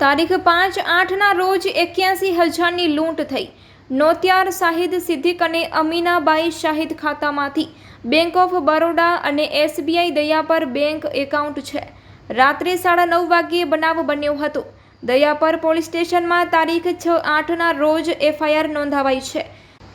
તારીખ પાંચ આઠના રોજ એક્યાસી હજારની લૂંટ થઈ. નોતિયાર શાહિદ સિદ્દીક અને અમીનાબાઈ શાહિદ ખાતામાંથી બેંક ઓફ બરોડા અને એસબીઆઈ દયાપર બેંક એકાઉન્ટ છે. રાત્રે સાડા નવ વાગ્યે બનાવ બન્યો હતો. દયાપર પોલીસ સ્ટેશનમાં તારીખ છ આઠના રોજ એફઆઈઆર નોંધાવાઈ છે.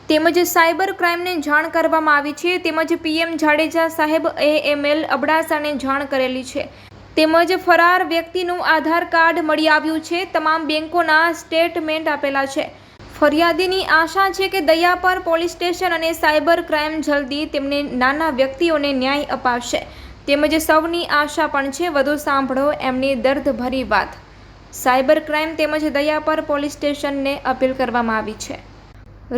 તેમજ સાયબર ક્રાઇમને જાણ કરવામાં આવી છે. તેમજ પીએમ જાડેજા સાહેબ એએમએલ અબડાસાને જાણ કરેલી છે. તેમજ ફરાર વ્યક્તિનું આધાર કાર્ડ મળી આવ્યું છે. તમામ બેંકોના સ્ટેટમેન્ટ આપેલા છે. ફરિયાદીની આશા છે કે દયાપર પોલીસ સ્ટેશન અને સાયબર ક્રાઇમ જલ્દી તેમને નાના વ્યક્તિઓને ન્યાય અપાવશે. તેમજ સૌની આશા પણ છે. વધુ સાંભળો એમની દર્દભરી વાત. સાયબર ક્રાઇમ તેમજ દયાપર પોલીસ સ્ટેશનને અપીલ કરવામાં આવી છે.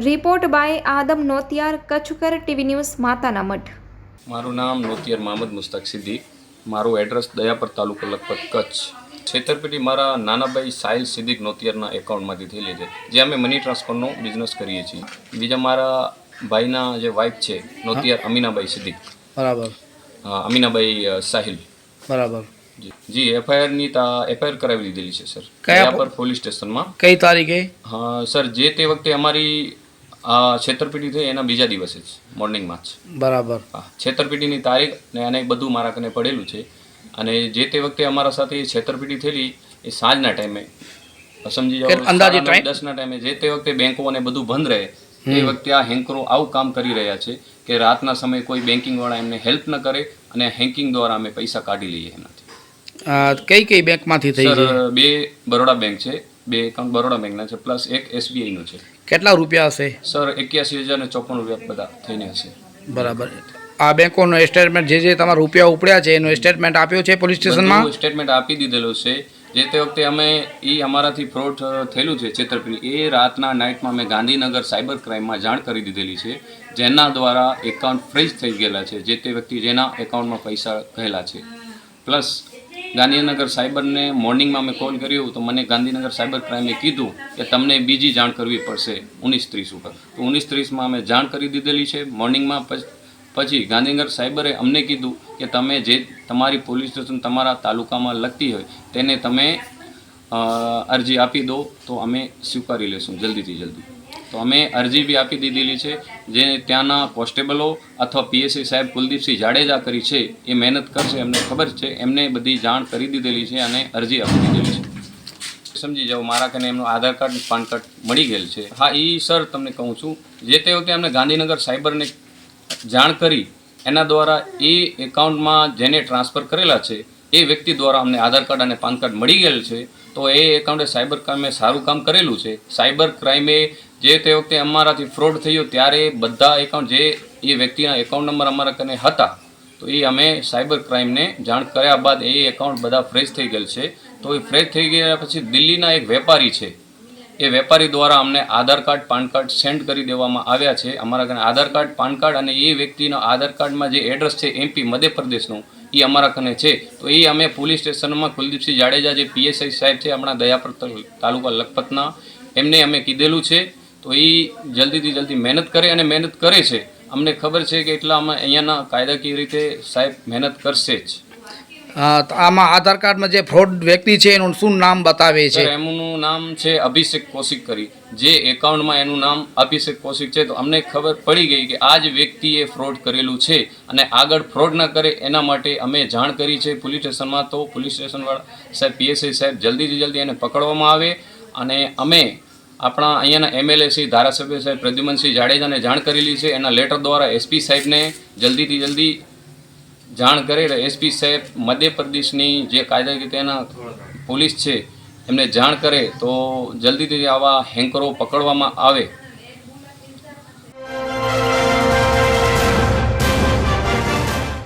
રિપોર્ટ બાય આદમ નોતિયાર, કચ્છકર ટીવી ન્યૂઝ, માતાના મઠ મારું નામ નોતિયાર મહમદ મુસ્તક સિદ્દીક. મારું એડ્રેસ દયાપર તાલુકો લખપત કચ્છ. છેતરપિંડી મારા નાનાભાઈ સાહિલ સિદ્દીક નોતિયારના એકાઉન્ટમાંથી થયેલી છે જે અમે મની ટ્રાન્સફરનો બિઝનેસ કરીએ છીએ. બીજા મારા ભાઈના જે વાઇફ છે નોતિયાર અમીનાબાઈ સિદ્દીક. બરાબર. અ, અમીનાબાઈ સાહિલ. બરાબર. જી. એફઆઈઆરની તા એફઆઈઆર કરાવી દીધેલી છે સર. કયા પર પોલીસ સ્ટેશનમાં. કઈ તારીખે? હા સર જે તે વખતે અમારી છેતરપિંડી થઈ એના બીજા દિવસે જ મોર્નિંગમાં જ. બરાબર. હા છેતરપિંડીની તારીખ ને અને બધું મારા કને પડેલું છે. અને જે તે વખતે અમારા સાથે છેતરપિંડી થયેલી એ સાંજના ટાઈમે. સમજી જાઓ અંદાજે? દસના ટાઈમે જે તે વખતે બેંકો અને બધું બંધ રહે એ વખતે આ હેન્કરો આવું કામ કરી રહ્યા છે કે રાતના સમયે કોઈ બેન્કિંગવાળા એમને હેલ્પ ન કરે અને હેન્કિંગ દ્વારા અમે પૈસા કાઢી લઈએ એનાથી. કઈ કઈ બેંકમાંથી થઈ સર બે બરોડા બેંક છે. બે એકાઉન્ટ બરોડા બેંકના છે પ્લસ એક એસબીઆઈનું છે. કેટલા રૂપિયા હશે? સર એક્યાસી હજાર ને ચોપન રૂપિયા બધા થઈને હશે. બરાબર. આ બેંકોનો સ્ટેટમેન્ટ જે જે તમારા રૂપિયા ઉપડ્યા છે એનો સ્ટેટમેન્ટ આપ્યો છે પોલીસ સ્ટેશનમાં? સ્ટેટમેન્ટ આપી દીધેલું છે. જે તે વખતે અમે એ અમારાથી ફ્રોડ થયેલું છે છેતરપિંડી. એ રાતના નાઇટમાં અમે ગાંધીનગર સાયબર ક્રાઇમમાં જાણ કરી દીધેલી છે જેના દ્વારા એકાઉન્ટ ફ્રીઝ થઈ ગયેલા છે જે તે વ્યક્તિ જેના એકાઉન્ટમાં પૈસા ગયેલા છે. પ્લસ ગાંધીનગર સાયબરને મોર્નિંગમાં મેં કોલ કર્યો તો મને ગાંધીનગર સાયબર ક્રાઇમે કીધું કે તમને બીજી જાણ કરવી પડશે ઓગણીસ ત્રીસ ઉપર. તો ઓગણીસ ત્રીસમાં અમે જાણ કરી દીધેલી છે. મોર્નિંગમાં પછી ગાંધીનગર સાયબરે અમને કીધું કે તમે જે તમારી પોલીસ સ્ટેશન તમારા તાલુકામાં લગતી હોય તેને તમે અરજી આપી દો તો અમે સ્વીકારી લેશું જલ્દીથી જલ્દી. તો અમે અરજી બી આપી દીધેલી છે, જે ત્યાંના કોન્સ્ટેબલો અથવા પીએસસી સાહેબ કુલદીપસિંહ જાડેજા કરી છે, એ મહેનત કરશે, એમને ખબર છે, એમને બધી જાણ કરી દીધેલી છે અને અરજી આપી દીધેલી છે. સમજી જાઓ, મારા કને એમનું આધાર કાર્ડ પાન કાર્ડ મળી ગયેલ છે. હા એ સર તમને કહું છું, જે તે વખતે અમને ગાંધીનગર સાયબરને જાણ કરી, એના દ્વારા એ એકાઉન્ટમાં જેને ટ્રાન્સફર કરેલા છે, એ વ્યક્તિ દ્વારા અમને આધાર કાર્ડ અને પાન કાર્ડ મળી ગયેલ છે. તો એ એકાઉન્ટે સાયબર ક્રાઇમે સારું કામ કરેલું છે. સાયબર ક્રાઇમે જે તે વખતે અમારાથી ફ્રોડ થયો ત્યારે બધા એકાઉન્ટ જે એ વ્યક્તિના એકાઉન્ટ નંબર અમારા કને હતા, તો એ અમે સાયબર ક્રાઇમને જાણ કર્યા બાદ એ એકાઉન્ટ બધા ફ્રેશ થઈ ગયેલ છે. તો એ ફ્રેશ થઈ ગયા પછી દિલ્હીના એક વેપારી છે. એ વેપારી દ્વારા અમને Aadhaar card, PAN card send કરી દેવામાં આવ્યા છે. અમારા કને આધાર કાર્ડ, પાન કાર્ડ અને એ વ્યક્તિના આધાર કાર્ડમાં જે એડ્રેસ છે એમપી મધ્યપ્રદેશનું, એ અમારા કને છે. તો એ અમે પોલીસ સ્ટેશનમાં કુલદીપસિંહ જાડેજા જે પીએસઆઈ સાહેબ છે, આપણા દયાપર તલ- તાલુકા લખપતના, એમને અમે કીધેલું છે. તો એ જલ્દીથી જલ્દી મહેનત કરે અને મહેનત કરે છે. અમને ખબર છે કે એટલા અમે અહીંયાના કાયદાકીય રીતે સાહેબ મહેનત કરશે જ. આમાં આધાર કાર્ડમાં જે ફ્રોડ વ્યક્તિ છે એનું શું નામ બતાવે છે? એમનું નામ છે અભિષેક કૌશિક કરી જે એકાઉન્ટમાં એનું નામ અભિષેક કૌશિક છે તો અમને ખબર પડી ગઈ કે આ જ વ્યક્તિએ ફ્રોડ કરેલું છે અને આગળ ફ્રોડ ન કરે એના માટે અમે જાણ કરી છે પોલીસ સ્ટેશનમાં. તો પોલીસ સ્ટેશનવાળા સાહેબ પીએસઆઈ સાહેબ જલ્દીથી જલ્દી એને પકડવામાં આવે અને અમે આપણા અહીંયાના એમએલએ શ્રી ધારાસભ્ય સાહેબ પ્રદ્યુમનસિંહ જાડેજાને જાણ કરેલી છે. એના લેટર દ્વારા એસપી સાહેબને જલ્દીથી જલ્દી જાણ કરે એસપી સાહેબ મધ્યપ્રદેશની જે કાયદાકીય તેના પોલીસ છે એમને જાણ કરે તો જલ્દીથી આવા હેન્કરો પકડવામાં આવે.